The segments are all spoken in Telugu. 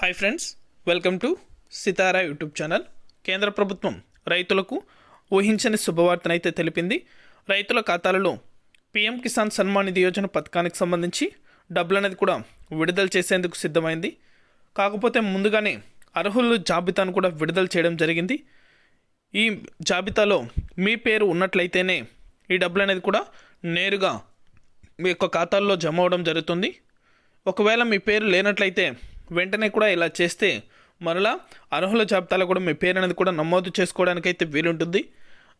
Hi friends welcome to Sitara YouTube channel కేంద్ర ప్రభుత్వం రైతులకు ఊహించని శుభవార్తనైతే తెలిపింది. రైతుల ఖాతాలలో పీఎం కిసాన్ సన్మాన్ నిధి యోజన పథకానికి సంబంధించి డబ్బులు అనేది కూడా విడుదల చేసేందుకు సిద్ధమైంది. కాకపోతే ముందుగానే అర్హుల జాబితాను కూడా విడుదల చేయడం జరిగింది. ఈ జాబితాలో మీ పేరు ఉన్నట్లయితేనే ఈ డబ్బులు అనేది కూడా నేరుగా మీ యొక్క ఖాతాల్లో జమ అవడం జరుగుతుంది. ఒకవేళ మీ పేరు లేనట్లయితే వెంటనే కూడా ఇలా చేస్తే మరలా అర్హుల జాబితాలో కూడా మీ పేరు అనేది కూడా నమోదు చేసుకోవడానికి అయితే వీలుంటుంది.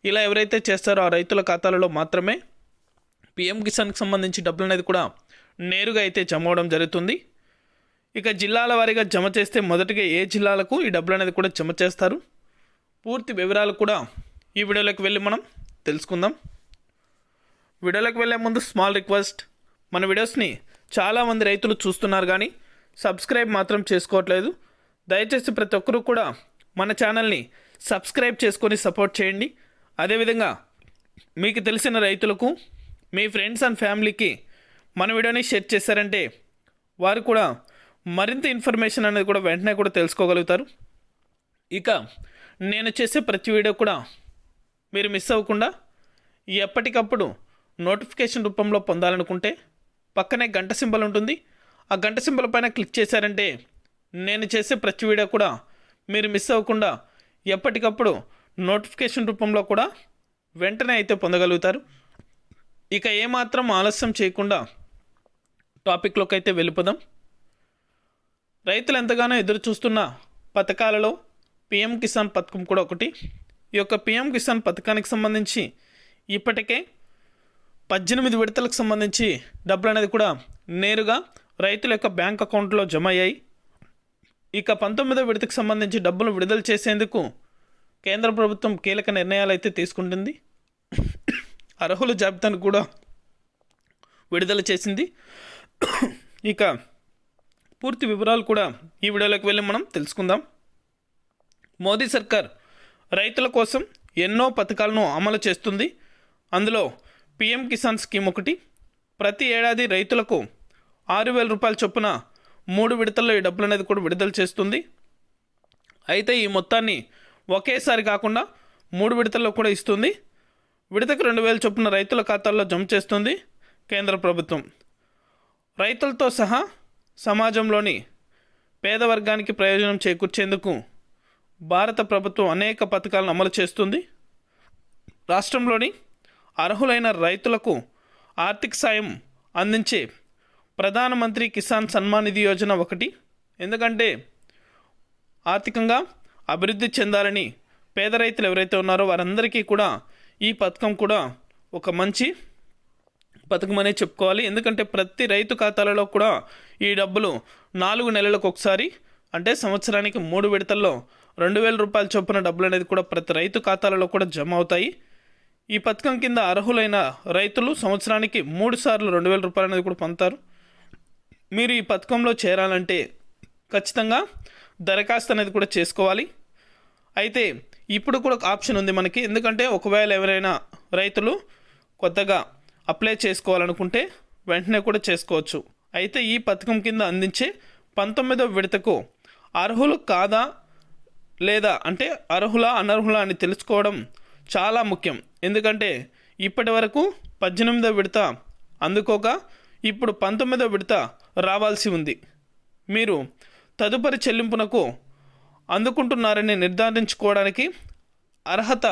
ఇలా ఎవరైతే చేస్తారో ఆ రైతుల ఖాతాలలో మాత్రమే పిఎం కిసాన్కి సంబంధించి డబ్బులు అనేది కూడా నేరుగా అయితే జమ అవడం జరుగుతుంది. ఇక జిల్లాల వారీగా జమ చేస్తే మొదటిగా ఏ జిల్లాలకు ఈ డబ్బులు అనేది కూడా జమ చేస్తారు? పూర్తి వివరాలు కూడా ఈ వీడియోలోకి వెళ్ళి మనం తెలుసుకుందాం. వీడియోలోకి వెళ్ళే ముందు స్మాల్ రిక్వెస్ట్ మన వీడియోస్ని చాలామంది రైతులు చూస్తున్నారు కానీ సబ్స్క్రైబ్ మాత్రం చేసుకోవట్లేదు. దయచేసి ప్రతి ఒక్కరూ కూడా మన ఛానల్ని సబ్స్క్రైబ్ చేసుకొని సపోర్ట్ చేయండి. అదేవిధంగా మీకు తెలిసిన రైతులకు మీ ఫ్రెండ్స్ అండ్ ఫ్యామిలీకి మన వీడియోని షేర్ చేశారంటే వారు కూడా మరింత ఇన్ఫర్మేషన్ అనేది కూడా వెంటనే కూడా తెలుసుకోగలుగుతారు. ఇక నేను చేసే ప్రతి వీడియో కూడా మీరు మిస్ అవ్వకుండా ఎప్పటికప్పుడు నోటిఫికేషన్ రూపంలో పొందాలనుకుంటే పక్కనే గంట సింబల్ ఉంటుంది. ఆ గంట సింబల్ పైన క్లిక్ చేశారంటే నేను చేసే ప్రతి వీడియో కూడా మీరు మిస్ అవ్వకుండా ఎప్పటికప్పుడు నోటిఫికేషన్ రూపంలో కూడా వెంటనే అయితే పొందగలుగుతారు. ఇక ఏమాత్రం ఆలస్యం చేయకుండా టాపిక్లోకి అయితే వెళ్ళిపోదాం. రైతులు ఎంతగానో ఎదురు చూస్తున్న పథకాలలో పిఎం కిసాన్ పథకం కూడా ఒకటి. ఈ యొక్క పిఎం కిసాన్ పథకానికి సంబంధించి ఇప్పటికే పద్దెనిమిది విడతలకు సంబంధించి డబ్బులు అనేది కూడా నేరుగా రైతుల యొక్క బ్యాంక్ అకౌంట్లో జమ అయ్యాయి. ఇక పంతొమ్మిదో విడతకు సంబంధించి డబ్బులు విడుదల చేసేందుకు కేంద్ర ప్రభుత్వం కీలక నిర్ణయాలు అయితే తీసుకుంటుంది. అర్హుల జాబితాను కూడా విడుదల చేసింది. ఇక పూర్తి వివరాలు కూడా ఈ వీడియోలోకి వెళ్ళి మనం తెలుసుకుందాం. మోదీ సర్కార్ రైతుల కోసం ఎన్నో పథకాలను అమలు చేస్తుంది. అందులో పిఎం కిసాన్ స్కీమ్ ఒకటి ప్రతి ఏడాది రైతులకు ఆరు వేల రూపాయల చొప్పున మూడు విడతల్లో ఈ డబ్బులు అనేది కూడా విడుదల చేస్తుంది. అయితే ఈ మొత్తాన్ని ఒకేసారి కాకుండా మూడు విడతల్లో కూడా ఇస్తుంది. విడతకు రెండు వేల చొప్పున రైతుల ఖాతాల్లో జమ చేస్తుంది కేంద్ర ప్రభుత్వం. రైతులతో సహా సమాజంలోని పేద వర్గానికి ప్రయోజనం చేకూర్చేందుకు భారత ప్రభుత్వం అనేక పథకాలను అమలు చేస్తుంది. రాష్ట్రంలోని అర్హులైన రైతులకు ఆర్థిక సాయం అందించే ప్రధానమంత్రి కిసాన్ సన్మాన్ నిధి యోజన ఒకటి. ఎందుకంటే ఆర్థికంగా అభివృద్ధి చెందాలని పేద రైతులు ఎవరైతే ఉన్నారో వారందరికీ కూడా ఈ పథకం కూడా ఒక మంచి పథకం అనే చెప్పుకోవాలి. ఎందుకంటే ప్రతి రైతు ఖాతాలలో కూడా ఈ డబ్బులు నాలుగు నెలలకు ఒకసారి అంటే సంవత్సరానికి మూడు విడతల్లో రెండు వేల రూపాయలు చొప్పున డబ్బులు అనేది కూడా ప్రతి రైతు ఖాతాలలో కూడా జమ అవుతాయి. ఈ పథకం కింద అర్హులైన రైతులు సంవత్సరానికి మూడు సార్లు రెండు వేల రూపాయలు అనేది కూడా పొందుతారు. మీరు ఈ పథకంలో చేరాలంటే ఖచ్చితంగా దరఖాస్తు అనేది కూడా చేసుకోవాలి. అయితే ఇప్పుడు కూడా ఒక ఆప్షన్ ఉంది మనకి. ఎందుకంటే ఒకవేళ ఎవరైనా రైతులు కొత్తగా అప్లై చేసుకోవాలనుకుంటే వెంటనే కూడా చేసుకోవచ్చు. అయితే ఈ పథకం కింద అందించే పంతొమ్మిదవ విడతకు అర్హులు కాదా లేదా అంటే అర్హులా అనర్హుల అని తెలుసుకోవడం చాలా ముఖ్యం. ఎందుకంటే ఇప్పటి వరకు పద్దెనిమిదో విడత అందుకోక ఇప్పుడు పంతొమ్మిదో విడత రావాల్సి ఉంది. మీరు తదుపరి చెల్లింపునకు అందుకుంటున్నారని నిర్ధారించుకోవడానికి అర్హత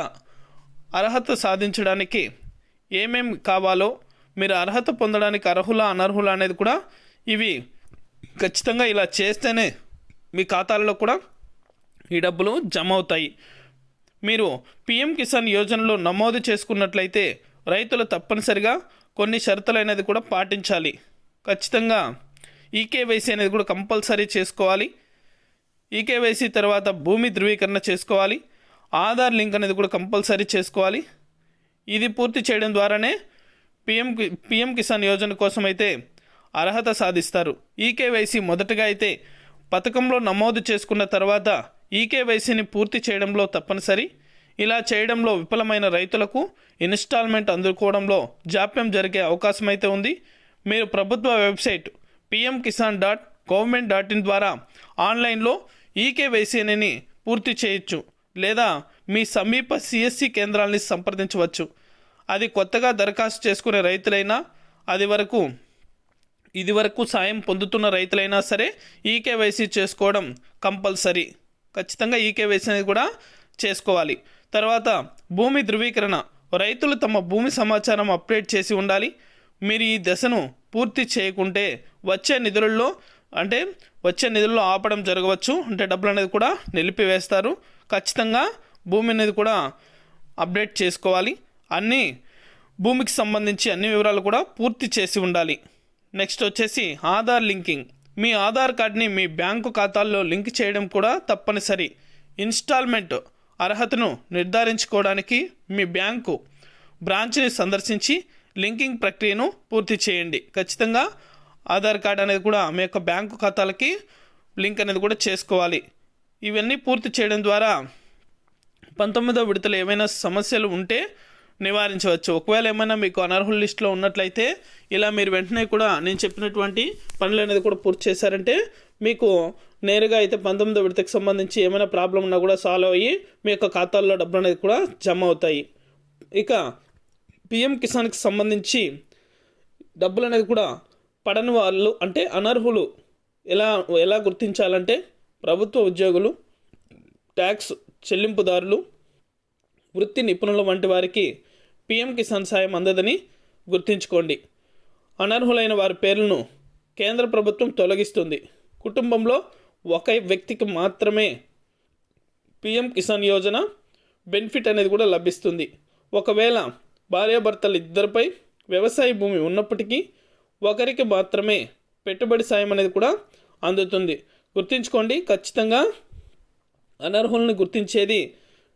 అర్హత సాధించడానికి ఏమేం కావాలో మీరు అర్హత పొందడానికి అర్హుల అనర్హుల అనేది కూడా ఇవి ఖచ్చితంగా ఇలా చేస్తేనే మీ ఖాతాలలో కూడా ఈ డబ్బులు జమ అవుతాయి. మీరు పిఎం కిసాన్ యోజనలో నమోదు చేసుకున్నట్లయితే రైతులు తప్పనిసరిగా కొన్ని షరతులు అనేది కూడా పాటించాలి. ఖచ్చితంగా ఈకేవైసీ అనేది కూడా కంపల్సరీ చేసుకోవాలి. ఈకేవైసీ తర్వాత భూమి ధృవీకరణ చేసుకోవాలి. ఆధార్ లింక్ అనేది కూడా కంపల్సరీ చేసుకోవాలి. ఇది పూర్తి చేయడం ద్వారానే పిఎం పిఎం కిసాన్ యోజన కోసం అయితే అర్హత సాధిస్తారు. ఈకేవైసీ మొదటగా అయితే పథకంలో నమోదు చేసుకున్న తర్వాత ఈకేవైసీని పూర్తి చేయడంలో తప్పనిసరి. ఇలా చేయడంలో విఫలమైన రైతులకు ఇన్స్టాల్మెంట్ అందుకోవడంలో జాప్యం జరిగే అవకాశం అయితే ఉంది. మీరు ప్రభుత్వ website PM Kisan dot government dot in ద్వారా ఆన్లైన్లో ఈకేవైసీని పూర్తి చేయొచ్చు లేదా మీ సమీప సిఎస్సి కేంద్రాలని సంప్రదించవచ్చు. అది కొత్తగా దరఖాస్తు చేసుకునే రైతులైనా అది వరకు ఇది వరకు సాయం పొందుతున్న రైతులైనా సరే ఈకేవైసీ చేసుకోవడం కంపల్సరీ. ఖచ్చితంగా ఈకేవైసీ అనేది కూడా చేసుకోవాలి. తర్వాత భూమి ధృవీకరణ. రైతులు తమ భూమి సమాచారం అప్డేట్ చేసి ఉండాలి. మీరు ఈ దశను పూర్తి చేయకుంటే వచ్చే నిధులలో అంటే వచ్చే నిధుల్లో ఆపడం జరగవచ్చు. అంటే డబ్బులు అనేది కూడా నిలిపివేస్తారు. ఖచ్చితంగా భూమి అనేది కూడా అప్డేట్ చేసుకోవాలి. అన్నీ భూమికి సంబంధించి అన్ని వివరాలు కూడా పూర్తి చేసి ఉండాలి. నెక్స్ట్ వచ్చేసి ఆధార్ లింకింగ్. మీ ఆధార్ కార్డ్ని మీ బ్యాంకు ఖాతాల్లో లింక్ చేయడం కూడా తప్పనిసరి. ఇన్స్టాల్మెంట్. అర్హతను నిర్ధారించుకోవడానికి మీ బ్యాంకు బ్రాంచ్ని సందర్శించి లింకింగ్ ప్రక్రియను పూర్తి చేయండి. ఖచ్చితంగా ఆధార్ కార్డ్ అనేది కూడా మీ యొక్క బ్యాంకు ఖాతాలకి లింక్ అనేది కూడా చేసుకోవాలి. ఇవన్నీ పూర్తి చేయడం ద్వారా పంతొమ్మిదో విడతలు ఏమైనా సమస్యలు ఉంటే నివారించవచ్చు. ఒకవేళ ఏమైనా మీకు అనర్హుల లిస్టులో ఉన్నట్లయితే ఇలా మీరు వెంటనే కూడా నేను చెప్పినటువంటి పనులు అనేది కూడా పూర్తి చేశారంటే మీకు నేరుగా అయితే పంతొమ్మిదో విడతకు సంబంధించి ఏమైనా ప్రాబ్లం ఉన్నా కూడా సాల్వ్ అయ్యి మీ యొక్క ఖాతాల్లో డబ్బులు అనేది కూడా జమ అవుతాయి. ఇక పిఎం కిసాన్కి సంబంధించి డబ్బులు అనేది కూడా పడని వాళ్ళు అంటే అనర్హులు ఎలా ఎలా గుర్తించాలంటే ప్రభుత్వ ఉద్యోగులు ట్యాక్స్ చెల్లింపుదారులు వృత్తి నిపుణుల వంటి వారికి పిఎం కిసాన్ సాయం అందదని గుర్తుంచుకోండి. అనర్హులైన వారి పేర్లను కేంద్ర ప్రభుత్వం తొలగిస్తుంది. కుటుంబంలో ఒక వ్యక్తికి మాత్రమే పిఎం కిసాన్ యోజన బెనిఫిట్ అనేది కూడా లభిస్తుంది. ఒకవేళ భార్యాభర్తలు ఇద్దరిపై వ్యవసాయ భూమి ఉన్నప్పటికీ ఒకరికి మాత్రమే పెట్టుబడి సాయం అనేది కూడా అందుతుంది. గుర్తుంచుకోండి ఖచ్చితంగా అనర్హులను గుర్తించేది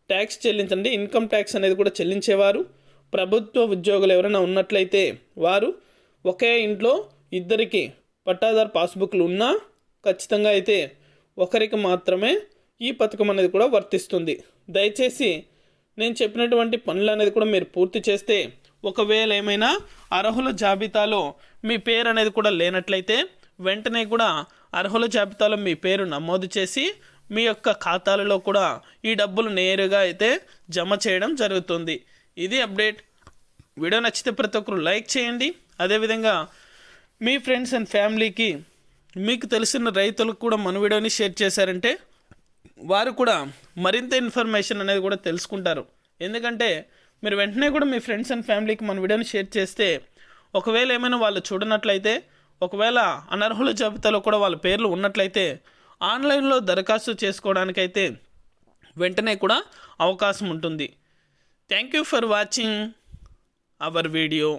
ట్యాక్స్ చెల్లించండి. ఇన్కమ్ ట్యాక్స్ అనేది కూడా చెల్లించేవారు. ప్రభుత్వ ఉద్యోగులు ఎవరైనా ఉన్నట్లయితే వారు ఒకే ఇంట్లో ఇద్దరికి పట్టాదారు పాస్బుక్లు ఉన్నా ఖచ్చితంగా అయితే ఒకరికి మాత్రమే ఈ పథకం అనేది కూడా వర్తిస్తుంది. దయచేసి నేను చెప్పినటువంటి పనులు అనేది కూడా మీరు పూర్తి చేస్తే ఒకవేళ ఏమైనా అర్హుల జాబితాలో మీ పేరు అనేది కూడా లేనట్లయితే వెంటనే కూడా అర్హుల జాబితాలో మీ పేరు నమోదు చేసి మీ యొక్క ఖాతాలలో కూడా ఈ డబ్బులు నేరుగా అయితే జమ చేయడం జరుగుతుంది. ఇది అప్డేట్. వీడియో నచ్చితే ప్రతి ఒక్కరు లైక్ చేయండి. అదేవిధంగా మీ ఫ్రెండ్స్ అండ్ ఫ్యామిలీకి మీకు తెలిసిన రైతులకు కూడా మన వీడియోని షేర్ చేశారంటే వారు కూడా మరింత ఇన్ఫర్మేషన్ అనేది కూడా తెలుసుకుంటారు. ఎందుకంటే మీరు వెంటనే కూడా మీ ఫ్రెండ్స్ అండ్ ఫ్యామిలీకి మన వీడియోని షేర్ చేస్తే ఒకవేళ ఏమైనా వాళ్ళు చూడనట్లయితే ఒకవేళ అనర్హుల జాబితాలో కూడా వాళ్ళ పేర్లు ఉన్నట్లయితే ఆన్లైన్లో దరఖాస్తు చేసుకోవడానికైతే వెంటనే కూడా అవకాశం ఉంటుంది. Thank you for watching our video